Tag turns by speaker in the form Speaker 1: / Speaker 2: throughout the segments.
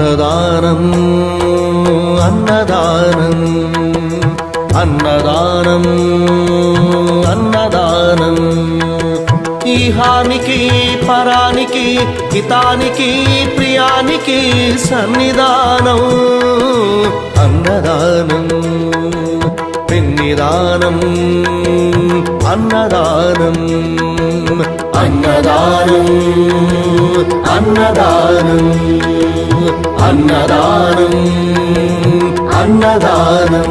Speaker 1: అన్నదానం అన్నదానం అన్నదానం అన్నదానం ఈహానికి పరానికి హితానికి ప్రియానికి సన్నిధానం అన్నదానం పిన్నిదానం అన్నదానం అన్నదానం అన్నదానం అన్నదానం అన్నదానం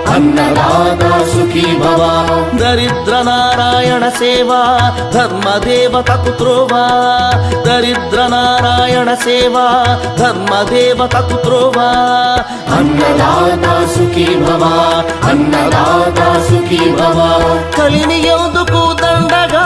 Speaker 2: అన్నదాత సుఖీ భవ
Speaker 1: దరిద్ర నారాయణ సేవ ధర్మదేవతకు త్రోవా దరిద్ర నారాయణ సేవ ధర్మదేవతకు త్రోవా
Speaker 2: అన్నదాత సుఖీ భవ అన్నదాత సుఖీ భవ
Speaker 1: కలిని ఎందుకు దండగా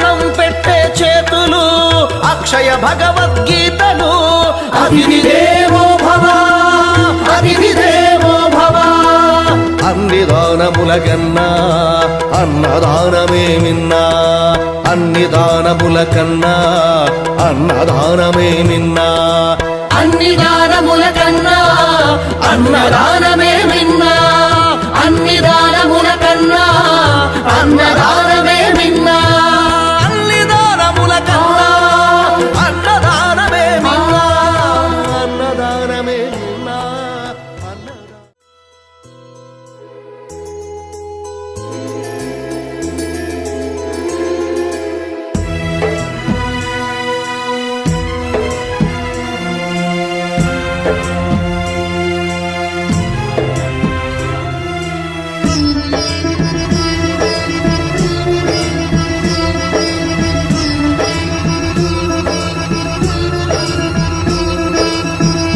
Speaker 1: అన్నం పెట్టే చేతులు అక్షయ భగవద్గీతను అతిథి భవ అతిథి భవ. అన్ని దానములకన్నా అన్నదానమే మిన్నా అన్ని దానముల కన్నా అన్నదానమే మిన్నా
Speaker 2: అన్ని దానముల కన్నా అన్నదానమే మిన్నా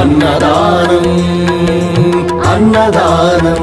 Speaker 1: అన్నదానం అన్నదానం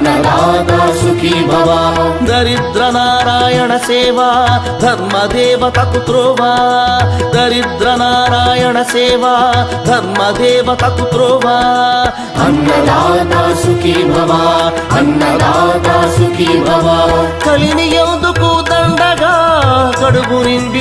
Speaker 2: భవ
Speaker 1: దరిద్ర నారాయణ సేవా? ధర్మదేవతకు త్రోవా? దరిద్ర నారాయణ సేవా? ధర్మదేవతకు త్రోవా?
Speaker 2: అన్నదాత సుఖీ భవ? అన్నదాత సుఖీ భవ?
Speaker 1: కలిని ఎందుకు కడుపు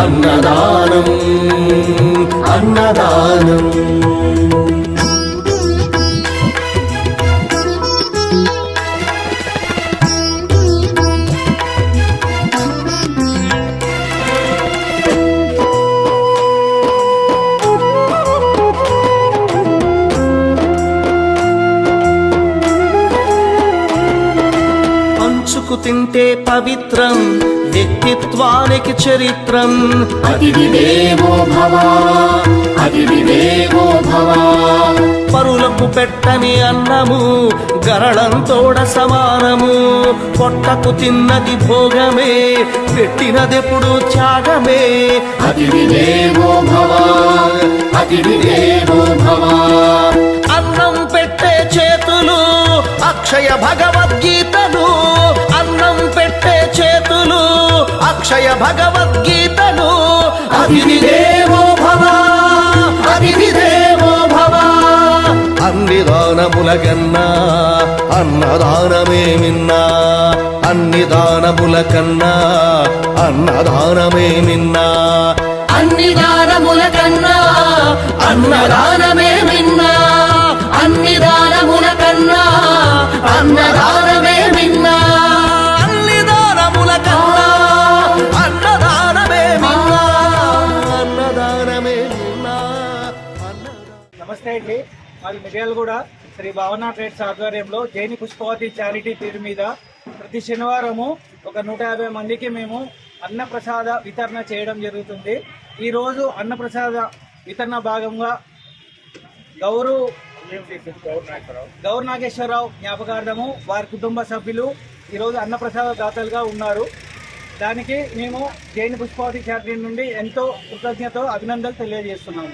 Speaker 1: అన్నదానం అన్నదానం తింటే పవిత్రం వ్యక్తిత్వానికి చరిత్రం.
Speaker 2: అతిథి దేవో భవ అతిథి దేవో భవ.
Speaker 1: పరులకు పెట్టని అన్నము గరళంతోడ సమానము. పొట్టకు తిన్నది భోగమే పెట్టినదెప్పుడు త్యాగమే.
Speaker 2: అతిథి దేవో భవ అతిథి దేవో భవ.
Speaker 1: అన్నం పెట్టే చేతులు అక్షయ భగవద్గీతలు. అక్షయ భగవద్గీతలు అతిథి దేవో భవ అతిథి దేవో భవ. అన్ని దానముల కన్నా అన్నదానమే మిన్నా అన్ని దానముల కన్నా అన్నదానమే మిన్నా
Speaker 2: అన్ని దానముల కన్నా అన్నదానమే
Speaker 3: నమస్తే అండి. మాది మిర్యాలగూడ. శ్రీ భావనా ట్రేడ్స్ ఆధ్వర్యంలో జైని పుష్పవతి చారిటీ పేరు మీద ప్రతి శనివారము ఒక నూట యాభై మందికి మేము అన్నప్రసాద వితరణ చేయడం జరుగుతుంది. ఈరోజు అన్నప్రసాద వితరణ భాగంగా గౌరు గౌరు నాగేశ్వరరావు జ్ఞాపకార్థము వారి కుటుంబ సభ్యులు ఈరోజు అన్నప్రసాద దాతలుగా ఉన్నారు. దానికి మేము జైన్ పుష్పవతి చారిటీ నుండి ఎంతో కృతజ్ఞత అభినందనలు తెలియజేస్తున్నాము.